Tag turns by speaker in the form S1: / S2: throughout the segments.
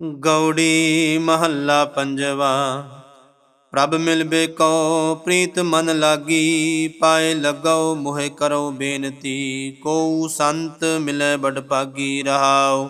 S1: ਗੌੜੀ ਮਹੱਲਾ ਪੰਜਵਾ। ਪ੍ਰਭ ਮਿਲਬੇ ਕੋ ਪ੍ਰੀਤ ਮਨ ਲਾਗੀ, ਪਾਏ ਲਗਾਓ, ਮੋਹਿ ਕਰੋ ਬੇਨਤੀ। ਕੋ ਸੰਤ ਮਿਲੈ ਬੜ ਭਾਗੀ ਰਹਾਓ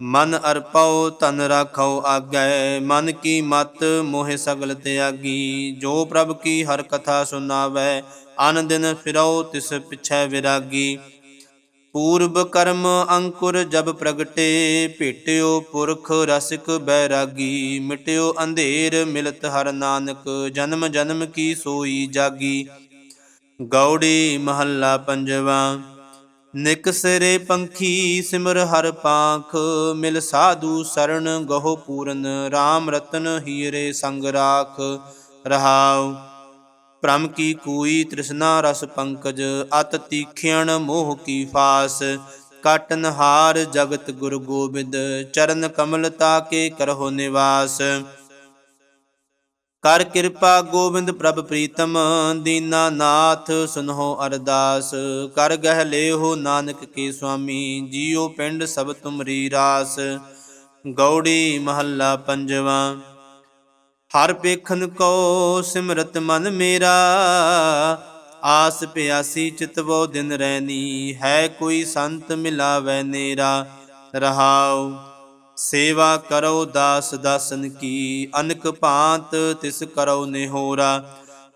S1: ਮਨ ਅਰਪਉ ਤਨ ਰਾਖਉ ਆਗੈ। ਮਨ ਕੀ ਮਤ, ਮੋਹਿ ਸਗਲ ਤਿਆਗੀ। ਜੋ ਪ੍ਰਭ ਕੀ ਹਰ ਕਥਾ ਸੁਨਾਵੈ ਅਨ ਦਿਨ ਫਿਰੋ ਤਿਸ ਪਿਛੈ ਵਿਰਾਗੀ। ਪੂਰਬ ਕਰਮ ਅੰਕੁਰ ਜਬ ਪ੍ਰਗਟੇ, ਭੇਟਿਓ ਪੁਰਖ ਰਸਿਕ ਬੈਰਾਗੀ, ਮਿਟਿਓ ਅੰਧੇਰ ਮਿਲਤ ਹਰ ਨਾਨਕ, ਜਨਮ ਜਨਮ ਕੀ ਸੋਈ ਜਾਗੀ। ਗੌੜੀ ਮਹੱਲਾ ਪੰਜਵਾ, ਨਿਕ ਸਿਰੇ ਪੰਖੀ ਸਿਮਰ ਹਰ ਪਾਖ, ਮਿਲ ਸਾਧੂ ਸਰਣ ਗਹੁ ਪੂਰਨ RAM ਰਤਨ ਹੀਰੇ ਸੰਗ ਰਾਖ, ਰਹਾਉ। ਭ੍ਰਮ ਕੀ ਕੂਈ ਤ੍ਰਿਸ਼ਨਾ ਰਸ ਪੰਕਜ, ਅਤ ਤੀਖਿਆਣ ਮੋਹ ਕੀ ਫਾਸ। ਕਾਟਨ ਹਾਰ ਜਗਤ ਗੁਰ ਗੋਬਿੰਦ, ਚਰਨ ਕਮਲ ਤਾਕੇ ਕਰਹੁ ਨਿਵਾਸ। ਕਰ ਕਿਰਪਾ ਗੋਬਿੰਦ ਪ੍ਰਭ ਪ੍ਰੀਤਮ, ਦੀਨਾ ਨਾਥ ਸੁਨਹੁ ਅਰਦਾਸ। ਕਰ ਗਹਿ ਲੇਹੋ ਨਾਨਕ ਕੇ ਸੁਆਮੀ, ਜੀਉ ਪਿੰਡ ਸਭ ਤੁਮਰੀ ਰਾਸ। ਗੌੜੀ ਮਹੱਲਾ ਪੰਜਵਾ। ਹਰ ਪੇਖਨ ਕੋ ਸਿਮਰਤ ਮਨ ਮੇਰਾ, ਆਸ ਪਿਆਸੀ ਚਿਤਵੋ ਦਿਨ ਰਹਿਨੀ ਹੈ ਕੋਈ ਸੰਤ ਮਿਲਾਵੈ ਨੇਰਾ। ਰਹਾਉ, ਸੇਵਾ ਕਰੋ ਦਾਸ ਦਾਸਨ ਕੀ, ਅਨਕ ਭਾਂਤ ਤਿਸ ਕਰੋ ਨਿਹੋਰਾ।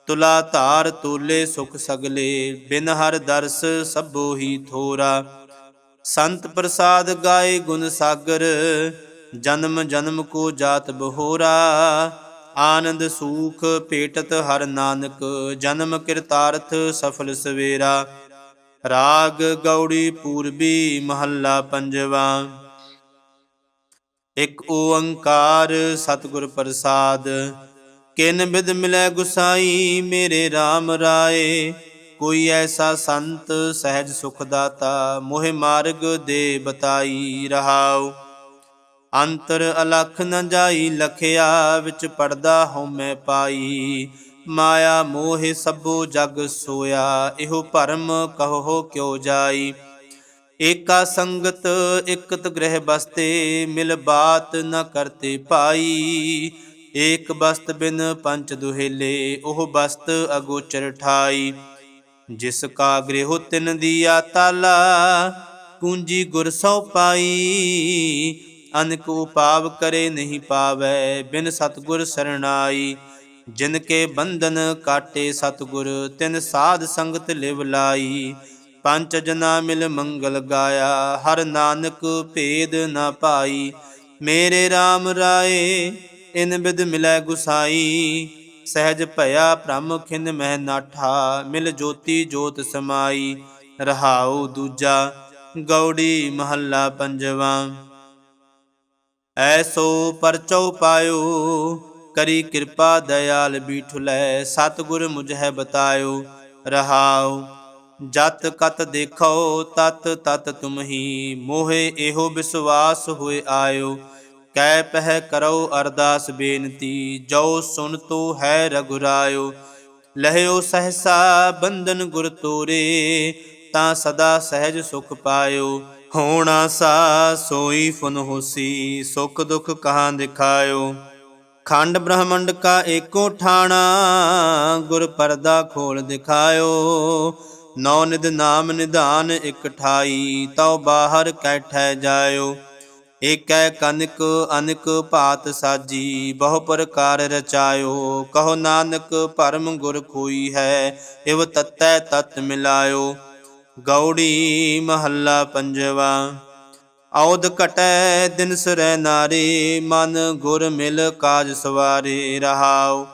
S1: ਤੁਲਾ ਧਾਰ ਤੂਲੇ ਸੁਖ ਸਗਲੇ, ਬਿਨ ਹਰ ਦਰਸ ਸਭੋ ਹੀ ਥੋਰਾ। ਸੰਤ ਪ੍ਰਸਾਦ ਗਾਏ ਗੁਣ ਸਾਗਰ, ਜਨਮ ਜਨਮ ਕੋ ਜਾਤ ਬਹੋਰਾ। ਆਨੰਦ ਸੂਖ ਭੇਟਤ ਹਰ ਨਾਨਕ, ਜਨਮ ਕਿਰਤਾਰਥ ਸਫਲ ਸਵੇਰਾ। ਰਾਗ ਗੌੜੀ ਪੂਰਬੀ ਮਹੱਲਾ ਪੰਜਵਾ। ਇਕ ਓੰਕਾਰ ਸਤਿਗੁਰ ਪ੍ਰਸਾਦ, ਕਿਨ ਬਿਦ ਮਿਲੈ ਗੁਸਾਈ ਮੇਰੇ RAM ਰਾਏ। ਕੋਈ ਐਸਾ ਸੰਤ ਸਹਿਜ ਸੁਖ ਦਾਤਾ, ਮੋਹਿ ਮਾਰਗ ਦੇ ਬਤਾਈ ਰਹਾਉ। ਅੰਤਰ ਅਲਖ ਨ ਜਾਈ ਲਖਿਆ ਵਿੱਚ ਪੜਦਾ ਹਉਮੈ ਪਾਈ। ਮਾਇਆ ਮੋਹਿ ਸਭੋ ਜਗ ਸੋਇਆ, ਇਹੋ ਭਰਮ ਕਹੋ ਕਿਉ ਜਾਈ। ਏਕਾ ਸੰਗਤ ਇਕਤ ਗ੍ਰਹਿ ਬਸਤੇ, ਮਿਲ ਬਾਤ ਨ ਕਰਤੇ ਪਾਈ। ਏਕ ਬਸਤ ਬਿਨ ਪੰਚ ਦੁਹੇਲੇ, ਉਹ ਬਸਤ ਅਗੋਚਰ ਠਾਈ। ਜਿਸ ਕਾ ਗ੍ਰਹਿ ਤਿਨ ਦੀਆ ਤਾਲਾ ਕੁੰਜੀ ਗੁਰ ਸੋ ਪਾਈ। ਅਨਕ ਉਪਾਵ ਕਰੇ ਨਹੀਂ ਪਾਵੈ, ਬਿਨ ਸਤਗੁਰ ਸਰਣਾਈ। ਜਿਨ ਕੇ ਬੰਧਨ ਕਾਟੇ ਸਤਗੁਰ, ਤਿਨ ਸਾਧ ਸੰਗਤ ਲਿਵ ਲਾਈ। ਪੰਚ ਜਨਾ ਮਿਲ ਮੰਗਲ ਗਾਇਆ, ਹਰ ਨਾਨਕ ਭੇਦ ਨਾ ਪਾਈ। ਮੇਰੇ RAM ਰਾਏ, ਇਨ ਬਿਦ ਮਿਲੈ ਗੁਸਾਈ। ਸਹਿਜ ਭਇਆ ਭ੍ਰਮ ਖਿਨ ਮਹਿ ਨਾਠਾ, ਮਿਲ ਜੋਤੀ ਜੋਤ ਸਮਾਈ। ਰਹਾਉ ਦੂਜਾ, ਗੌੜੀ ਮਹੱਲਾ ਪੰਜਵਾ। ਐਸੋ ਪਰਚਉ ਪਾਇਓ, ਕਰੀ ਕਿਰਪਾ ਦਇਆਲ ਬੀਠੁਲੈ, ਸਤਿਗੁਰ ਮੁਝੈ ਬਤਾਇਓ, ਰਹਾਉ। ਜਤ ਕਤ ਦੇਖੋ ਤਤ ਤਤ ਤੁਮਹੀ, ਮੋਹੇ ਇਹੋ ਵਿਸ਼ਵਾਸ ਹੋਏ ਆਇਓ। ਕਹਿ ਪਹਿ ਕਰੋ ਅਰਦਾਸ ਬੇਨਤੀ ਜੋ ਸੁਨ ਤੋ ਹੈ ਰਗੁਰਾਇਓ। ਲਹਿਓ ਸਹਸਾ ਬੰਧਨ ਗੁਰ ਤੋਰੇ, ਤਾਂ ਸਦਾ ਸਹਿਜ ਸੁਖ ਪਾਇਓ। ਹੋਣਾ ਸਾ ਸੋਈ ਫੁਨ ਹੋਸੀ, ਸੁਖ ਦੁਖ ਕਹਾਂ ਦਿਖਾਇਓ। ਖੰਡ ਬ੍ਰਹਮੰਡ ਕਾ ਏਕੋ ਠਾਣਾ, ਗੁਰ ਪਰਦਾ ਖੋਲ ਦਿਖਾਇਓ। ਨੌ ਨਿਦ ਨਾਮ ਨਿਧਾਨ ਇਕਠਾਈ ਤਉ ਬਾਹਰ ਕੈਠੈ ਜਾਇਓ। ਏਕੈ ਕਨਕ ਅਨਕ ਭਾਤ ਸਾਜੀ, ਬਹੁ ਪ੍ਰਕਾਰ ਰਚਾਇਓ। ਕਹੋ ਨਾਨਕ ਪਰਮ ਗੁਰ ਕੋਈ ਹੈ, ਇਵ ਤਤੈ ਤਤ ਮਿਲਾਇਓ। ਗੌੜੀ ਮਹੱਲਾ ਪੰਜਵਾ। ਔਦ ਘਟੈ ਦਿਨ ਸਰੈ ਨਾਰੇ, ਮਨ ਗੁਰ ਮਿਲ ਕਾਜ ਸਵਾਰੇ ਰਹਾਉ।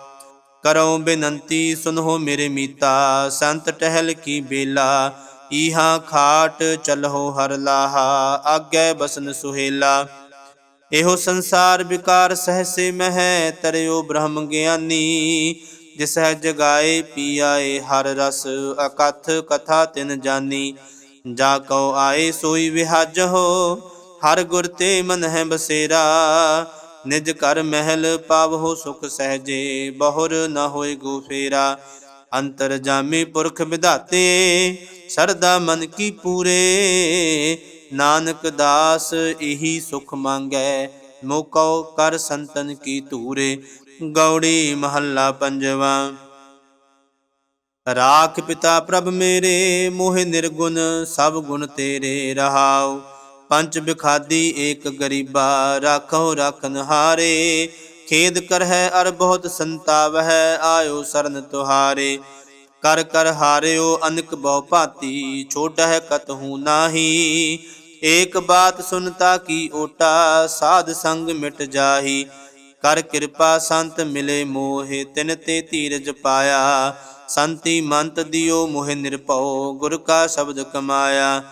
S1: ਕਰਉ ਬੇਨੰਤੀ, ਸੁਨਹੁ ਮੇਰੇ ਮੀਤਾ, ਸੰਤ ਟਹਿਲ ਕੀ ਬੇਲਾ, ਈਹਾ ਖਾਟ ਚਲਹੁ ਹਰ ਲਾਹਾ, ਆਗੇ ਬਸਨ ਸੁਹੇਲਾ। ਇਹੋ ਸੰਸਾਰ ਵਿਕਾਰ ਸਹਸੇ ਮਹਿ, ਤਰਿਓ ਬ੍ਰਹਮ ਗਿਆਨੀ ਜਿਸ ਹੈ ਜਗਾਏ ਪੀਆਏ, ਹਰ ਰਸ ਅਕਥ ਕਥਾ ਤਿਨ ਜਾਨੀ। ਜਾ ਕਉ ਆਏ ਸੋਈ ਵਿਹਜ ਹਰ ਗੁਰ ਤੇ ਮਨ ਹੈ ਬਸੇਰਾ। ਨਿਜ ਕਰ ਮਹਿਲ ਪਾਵਹੁ ਸੁਖ ਸਹਜੇ, ਬਹੁਰ ਨ ਹੋਏ ਗੋ ਫੇਰਾ। ਅੰਤਰ ਜਾਮੀ ਪੁਰਖ ਵਿਧਾਤੇ, ਸਰਦਾ ਮਨ ਕੀ ਪੂਰੇ। ਨਾਨਕ ਦਾਸ ਇਹੀ ਸੁਖ ਮੰਗੈ, ਮੋਕਉ ਕਰ ਸੰਤਨ ਕੀ ਧੂਰੇ। ਗੌੜੀ ਮਹੱਲਾ ਪੰਜਵਾ। ਰਾਖ ਪਿਤਾ ਪ੍ਰਭ ਮੇਰੇ, ਮੋਹਿ ਨਿਰਗੁਣ, ਸਭ ਗੁਣ ਤੇਰੇ ਰਹਾਉ। ਪੰਜ ਬਿਖਾਦੀ ਏਕ ਗਰੀਬਾ, ਰਾਖੋ ਰਾਖਨ ਹਾਰੇ ਖੇਦ ਕਰ ਹੈ ਅਰ ਬਹੁਤ ਸੰਤਾਪ ਹੈ ਆਇਓ ਸਰਨ ਤੁਹਾਰੇ। ਕਰ ਕਰ ਹਾਰਿਓ ਅਨਕ ਬਹੁ ਭਾਤੀ ਛੋਟ ਹੈ ਕਤਹੂ ਨਾਹੀ। ਏਕ ਬਾਤ ਸੁਨਤਾ ਕੀ ਓਟਾ, ਸਾਧ ਸੰਗ ਮਿਟ ਜਾਹੀ। ਕਰ ਕਿਰਪਾ ਸੰਤ ਮਿਲੇ ਮੋਹਿ, ਤਿਨ ਤੇ ਧੀਰਜ ਪਾਇਆ। ਸੰਤੀ ਮੰਤ ਦਿਓ ਮੋਹਿ ਨਿਰਭਉ, ਗੁਰ ਕਾ ਸ਼ਬਦ ਕਮਾਇਆ।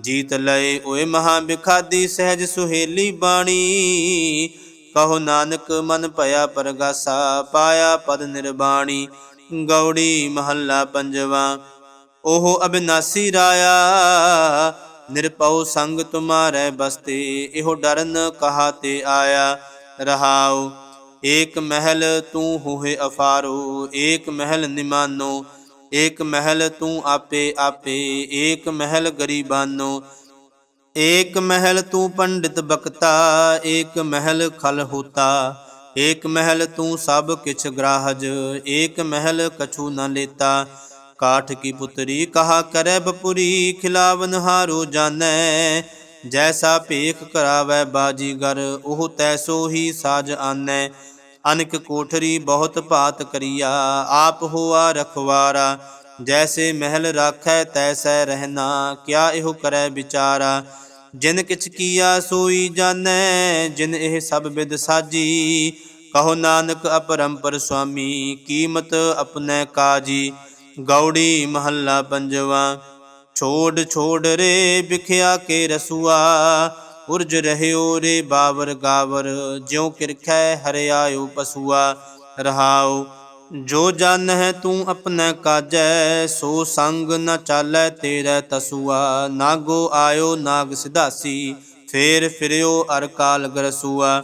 S1: ਜੀਤ ਲਏ ਓਏ ਮਹਾ ਬਿਖਾਦੀ ਸਹਿਜ ਸੁਹੇਲੀ ਬਾਣੀ। ਕਹੋ ਨਾਨਕ ਮਨ ਭਇਆ ਪਰਗਾਸਾ, ਪਾਇਆ ਪਦ ਨਿਰਬਾਣੀ। ਗੌੜੀ ਮਹੱਲਾ ਪੰਜਵਾ, ਉਹ ਅਬਿਨਾਸੀ ਰਾਇਆ। ਨਿਰਪਉ ਸੰਗ ਤੁਮਾਰੇ ਬਸਤੇ, ਇਹੋ ਡਰਨ ਕਹਾ ਤੇ ਆਇਆ। ਰਹਾਉ। ਏਕ ਮਹਿਲ ਤੂੰ ਹੋਏ ਅਫਾਰੋ, ਏਕ ਮਹਿਲ ਨਿਮਾਨੋ, ਏਕ ਮਹਿਲ ਤੂੰ ਆਪੇ ਆਪੇ, ਏਕ ਮਹਿਲ ਗਰੀਬਾਨੋ। ਏਕ ਮਹਿਲ ਤੂੰ ਪੰਡਿਤ ਬਕਤਾ ਏਕ ਮਹਿਲ ਖਲ ਹੋਤਾ। ਏਕ ਮਹਿਲ ਤੂੰ ਸਭ ਕਿਛ ਗ੍ਰਾਹਜ, ਏਕ ਮਹਿਲ ਕਛੂ ਨ ਲੇਤਾ। ਕਾਠ ਕੀ ਪੁਤਰੀ ਕਹਾ ਕਰੈ ਬਪੁਰੀ ਖਿਲਾਵਨ ਹਾਰੋ ਜਾਣੈ। ਜੈਸਾ ਭੇਖ ਕਰਾਵੈ ਬਾਜੀਗਰ ਉਹ ਤੈਸੋ ਹੀ ਸਾਜ ਆਨੈ। ਅਨਕ ਕੋਠਰੀ ਬਹੁਤ ਭਾਤ ਕਰੀਆ, ਆਪ ਹੋਆ ਰਖਵਾਰਾ। ਜੈਸੇ ਮਹਿਲ ਰਾਖੈ ਤੈਸੈ ਰਹਿਣਾ ਕਿਆ ਇਹੋ ਕਰੈ ਵਿਚਾਰਾ। ਜਿਨ ਕਿਛ ਕੀਆ ਸੋਈ ਜਾਣੈ ਜਿਨ ਇਹ ਸਭ ਵਿਦ ਸਾਜੀ। ਕਹੋ ਨਾਨਕ ਅਪਰੰਪਰ ਸੁਆਮੀ, ਕੀਮਤ ਆਪਣੈ ਕਾਜੀ। ਗੌੜੀ ਮਹੱਲਾ ਪੰਜਵਾ। ਛੋੜ ਛੋੜ ਰੇ ਵਿਖਿਆ ਕੇ ਰਸੂਆ ਉਰਜ ਰਹਿਓ ਰੇ ਬਾਵਰ ਗਾਵਰ, ਜਿਉ ਕਿਰਖੈ ਹਰਿਆਇਓ ਪਸੂਆ। ਰਹਾਉ, ਜੋ ਜਨ ਹੈ ਤੂੰ ਆਪਣਾ ਕਾਜੈ, ਸੋ ਸੰਗ ਨ ਚਾਲੈ ਤੇਰਾ ਤਸੂਆ। ਨਾਗੋ ਆਇਓ ਨਾਗ ਸਿਧਾਸੀ, ਫੇਰ ਫਿਰਿਓ ਅਰ ਕਾਲ ਗਰਸੂਆ।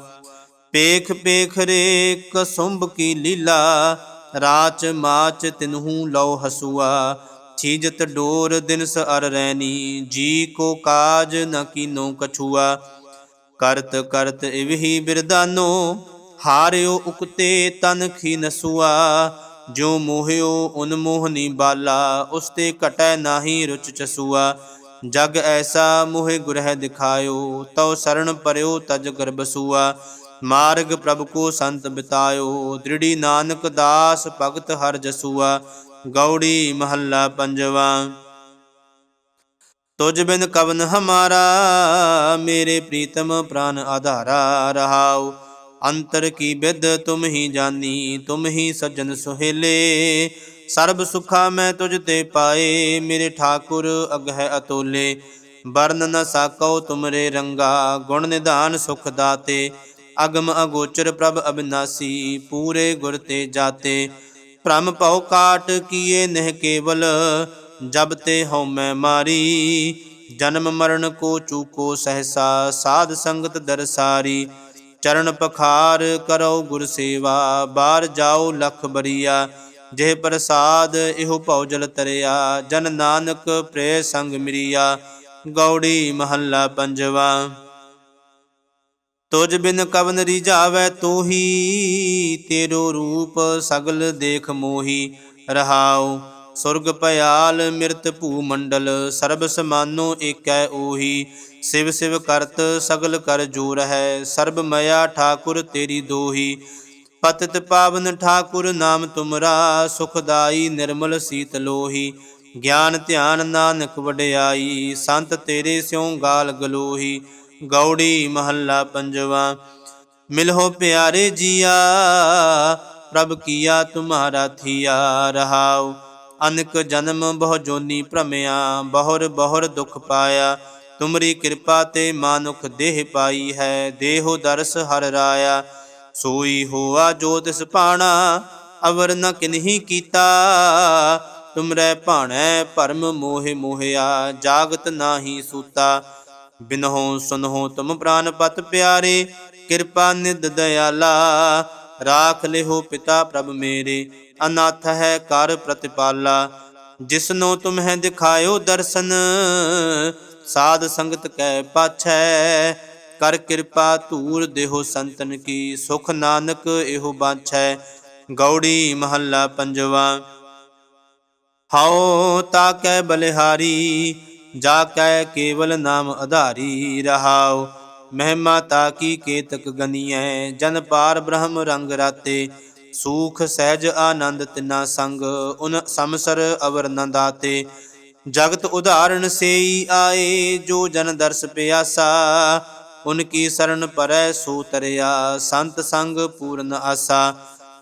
S1: ਪੇਖ ਪੇਖ ਰੇ ਕਸੁੰਭ ਕੀ ਲੀਲਾ, ਰਾਚ ਮਾਚ ਤਿਨਹੂ ਲਉ ਹਸੂਆ। ਛੀਜਤ ਡੋਰ ਦਿਨਸ ਅਰ ਰੈਨੀ ਜੀ ਕੋ ਕਾਜ ਨ ਕੀਨੋ ਕਛੂਆ। ਕਰਤ ਕਰਤ ਇਵਹੀ ਬਿਰਦਾਨੋ ਹਾਰਿਓ ਉਕਤੇ ਤਨ ਖੀ ਨਸੂਆ ਜੋ ਮੋਹਿਓ ਉਨ ਮੋਹਨੀ ਬਾਲਾ ਉਸਤੇ ਘਟੈ ਨਾਹੀ ਰੁਚ ਚਸੂਆ। ਜਗ ਐਸਾ ਮੋਹਿ ਗੁਰਹਿ ਦਿਖਾਇਓ, ਤਉ ਸਰਣ ਪਰਿਓ ਤਜ ਗਰਬਸੂਆ ਮਾਰਗ ਪ੍ਰਭ ਕੋ ਸੰਤ ਬਿਤਾਇਓ, ਦ੍ਰਿੜੀ ਨਾਨਕ ਦਾਸ ਭਗਤ ਹਰ ਜਸੂਆ। ਗੌੜੀ ਮਹੱਲਾ ਪੰਜਵਾ। ਤੁਝ ਬਿਨ ਕਵਨ ਹਮਾਰਾ, ਮੇਰੇ ਪ੍ਰੀਤਮ ਪ੍ਰਾਨ ਆਧਾਰਾ ਰਹਾਉ। ਅੰਤਰ ਕੀ ਵਿਦ ਤੁਮ ਹੀ ਜਾਨੀ, ਤੁਮ ਹੀ ਸਜਨ ਸੁਹੇਲੇ। ਸਰਬ ਸੁਖਾ ਮੈਂ ਤੁਝ ਤੇ ਪਾਏ, ਮੇਰੇ ਠਾਕੁਰ ਅਗਹਿ ਅਤੋਲੇ। ਵਰਨ ਨ ਸਾਕਉ ਤੁਮਰੇ ਰੰਗਾ, ਗੁਣ ਨਿਧਾਨ ਸੁਖ ਦਾਤੇ। ਅਗਮ ਅਗੋਚਰ ਪ੍ਰਭ ਅਬਿਨਾਸੀ, ਪੂਰੇ ਗੁਰ ਤੇ ਜਾਤੇ। ਭ੍ਰਮ ਭਉ ਕਾਟ ਕੀਏ ਨਹਿ ਕੇਵਲ, ਜਬ ਤੇ ਹਉ ਮੈਂ ਮਾਰੀ। ਜਨਮ ਮਰਨ ਕੋ ਚੂਕੋ ਸਹਸਾ, ਸਾਧ ਸੰਗਤ ਦਰਸਾਰੀ ਚਰਨ ਪਖਾਰ ਕਰੋ ਗੁਰ ਸੇਵਾ, ਬਾਰ ਜਾਓ ਲਖ ਬਰੀਆ। ਜਿਹ ਪ੍ਰਸਾਦ ਇਹੋ ਭਉ ਜਲ ਤਰਿਆ, ਜਨ ਨਾਨਕ ਪ੍ਰੇ ਸੰਗ ਮਿਰਿਆ। ਗੌੜੀ ਮਹੱਲਾ ਪੰਜਵਾ। ਤੁਜ ਬਿਨ ਕਵਨ ਰੀਝਾਵੈ ਤੋਹੀ, ਤੇਰੋ ਰੂਪ ਸਗਲ ਦੇਖ ਮੋਹੀ। ਰਹਾਉ ਸੁਰਗ ਪਿਆਲ ਮਿਰਤ ਭੂ ਮੰਡਲ, ਸਰਬ ਸਮਾਨੋ ਏਕੈ ਓਹੀ। ਸਿਵ ਸਿਵ ਕਰਤ ਸਗਲ ਕਰ ਜੋਰ ਹੈ ਸਰਬ ਮਇਆ ਠਾਕੁਰ ਤੇਰੀ ਦੋਹੀ। ਪਤਿਤ ਪਾਵਨ ਠਾਕੁਰ ਨਾਮ ਤੁਮਰਾ, ਸੁਖਦਾਈ ਨਿਰਮਲ ਸੀਤ ਲੋਹੀ। ਗਿਆਨ ਧਿਆਨ ਨਾਨਕ ਵਡਿਆਈ, ਸੰਤ ਤੇਰੇ ਸਿਉ ਗਾਲ ਗਲੋਹੀ। ਗੌੜੀ ਮਹੱਲਾ ਪੰਜਵਾ। ਮਿਲਹੁ ਪਿਆਰੇ ਜੀਆ, ਪ੍ਰਭ ਕੀਆ ਤੁਮਾਰਾ ਥੀਆ ਰਹਾਉ। ਅਨਕ ਜਨਮ ਬਹੁ ਜੋਨੀ ਭ੍ਰਮਿਆ, ਬਹੁਰ ਬਹੁਰ ਦੁਖ ਪਾਇਆ। ਤੁਮਰੀ ਕਿਰਪਾ ਤੇ ਮਾਨੁਖ ਦੇਹ ਪਾਈ ਹੈ, ਦੇਹੋ ਦਰਸ ਹਰ ਰਾਇਆ। ਸੋਈ ਹੋਆ ਜੋ ਤਿਸ ਭਾਣਾ, ਅਵਰ ਨ ਕਿਨਹੀ ਕੀਤਾ। ਤੁਮਰੇ ਭਾਣੈ ਭਰਮ ਮੋਹਿ ਮੋਹਿਆ, ਜਾਗਤ ਨਾਹੀ ਸੂਤਾ। ਬਿਨਹੁ ਸੁਨਹੁ ਤੁਮ ਪ੍ਰਾਨ ਪਤ ਪਿਆਰੇ, ਕਿਰਪਾ ਨਿਦ ਦਇਆਲਾ, ਰਾਖ ਲਿਹੋ ਪਿਤਾ ਪ੍ਰਭ ਮੇਰੇ, ਅਨਾਥ ਹੈ ਕਰ ਪ੍ਰਤਿਪਾਲਾ, ਜਿਸਨੋ ਤੁਮਹਿ ਦਿਖਾਇਓ ਦਰਸ਼ਨ, ਸਾਧ ਸੰਗਤ ਕੈ ਪਾਛੈ, ਕਰ ਕਿਰਪਾ ਧੂਰ ਦੇਹੋ ਸੰਤਨ ਕੀ, ਸੁਖ ਨਾਨਕ ਇਹੋ ਬਾਛੈ, ਗੌੜੀ ਮਹੱਲਾ ਪੰਜਵਾ। ਹਉ ਤਾ ਬਲਿਹਾਰੀ ਜਾ ਕੈ ਕੇਵਲ ਨਾਮ ਆਧਾਰੀ ਰਹਾਉ। ਮਹਿਮਾ ਤਾ ਕੀ ਕੇਤਕ ਗਨੀਐ। ਜਨ ਪਾਰ ਬ੍ਰਹਮ ਰੰਗ ਰਾਤੇ। ਸੂਖ ਸਹਿਜ ਆਨੰਦ ਤਿਨਾ ਸੰਗ। ਉਨ ਸਮਸਰ ਅਵਰ ਨੰਦਾਤੇ ਜਗਤ ਉਦਾਹਰਣ ਸੇਈ ਆਏ। ਜੋ ਜਨ ਦਰਸ ਪਿਆਸਾ। ਉਨ ਕੀ ਸ਼ਰਨ ਪਰੈ ਸੋ ਤਰਿਆ। ਸੰਤ ਸੰਗ ਪੂਰਨ ਆਸਾ।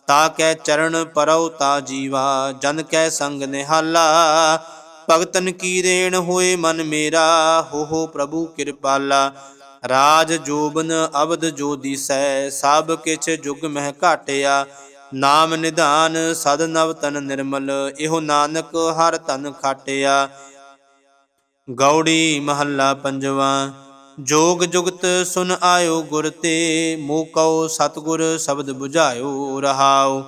S1: ਤਾ ਕੈ ਚਰਨ ਪਰਉ ਤਾ ਜੀਵਾ। ਜਨ ਕੈ ਸੰਗ ਨਿਹਾਲਾ। ਭਗਤਨ ਕੀ ਰੇਣ ਹੋਏ ਮਨ ਮੇਰਾ? ਹੋ ਹੋ ਪ੍ਰਭੂ ਕਿਰਪਾਲਾ। ਰਾਜ ਜੋਬਨ ਅਬਦ ਜੋ ਦੀਸੈ, ਸਭ ਕਿਛ ਜੁਗ ਮਹਿ ਘਾਟਿਆ। ਨਾਮ ਨਿਧਾਨ ਸਦ ਨਵ ਤਨ ਨਿਰਮਲ, ਇਹੋ ਨਾਨਕ ਹਰ ਤਨ ਖਾਟਿਆ। ਗੌੜੀ ਮਹੱਲਾ ਪੰਜਵਾ, ਜੋਗ ਜੁਗਤ ਸੁਨ ਆਇਓ ਗੁਰ ਤੇ, ਮੋਹ ਕਉ ਸਤਗੁਰ ਸ਼ਬਦ 부ਝਾਇਓ ਰਹਾਓ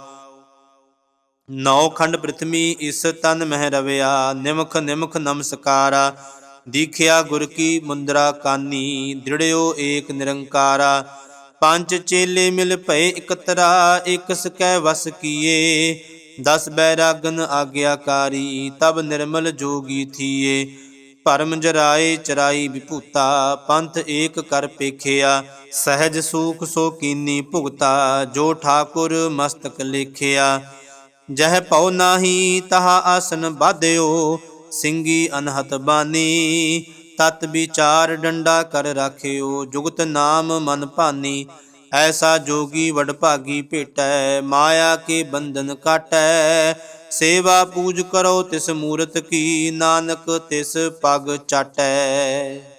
S1: ਨੌ ਖੰਡ ਪ੍ਰਿਥਵੀ ਇਸ ਤਨ ਮਹਿ ਰਵਿਆ, ਨਿਮਖ ਨਿਮਖ ਨਮਸਕਾਰਾ, ਦੀਖਿਆ ਗੁਰ ਕੀ ਮੁੰਦਰਾ ਕਾਨੀ, ਦ੍ਰਿੜਿਓ ਏਕ ਨਿਰੰਕਾਰਾ, ਪੰਜ ਚੇਲੇ ਮਿਲ ਭਏ ਇਕਤਰਾ ਇਕ ਸਕੈ ਵਸ ਕੀਏ, ਦਸ ਬੈਰਾਗਨ ਆਗਿਆਕਾਰੀ, ਤਬ ਨਿਰਮਲ ਜੋਗੀ ਥੀਏ, ਭਰਮ ਜਰਾਏ ਚਰਾਈ ਵਿਭੂਤਾ, ਪੰਥ ਏਕ ਕਰ ਪੇਖਿਆ, ਸਹਿਜ ਸੂਖ ਸੋ ਕੀਨੀ ਭੁਗਤਾ, ਜੋ ਠਾਕੁਰ ਮਸਤਕ ਲੇਖਿਆ। ਜਹ ਪਉ ਨਾਹੀ ਤਹਾ ਆਸਨ ਬਾਧਿਓ ਸਿੰਘੀ ਅਨਹਤ ਬਾਨੀ। ਤਤ ਵਿਚਾਰ ਡੰਡਾ ਕਰ ਰਾਖਿਓ, ਜੁਗਤ ਨਾਮ ਮਨ ਭਾਨੀ। ਐਸਾ ਜੋਗੀ ਵਡਭਾਗੀ ਭੇਟੈ, ਮਾਇਆ ਕੇ ਬੰਧਨ ਕਾਟੈ। ਸੇਵਾ ਪੂਜ ਕਰੋ ਤਿਸ ਮੂਰਤ ਕੀ, ਨਾਨਕ ਤਿਸ ਪਗ ਚਾਟੈ।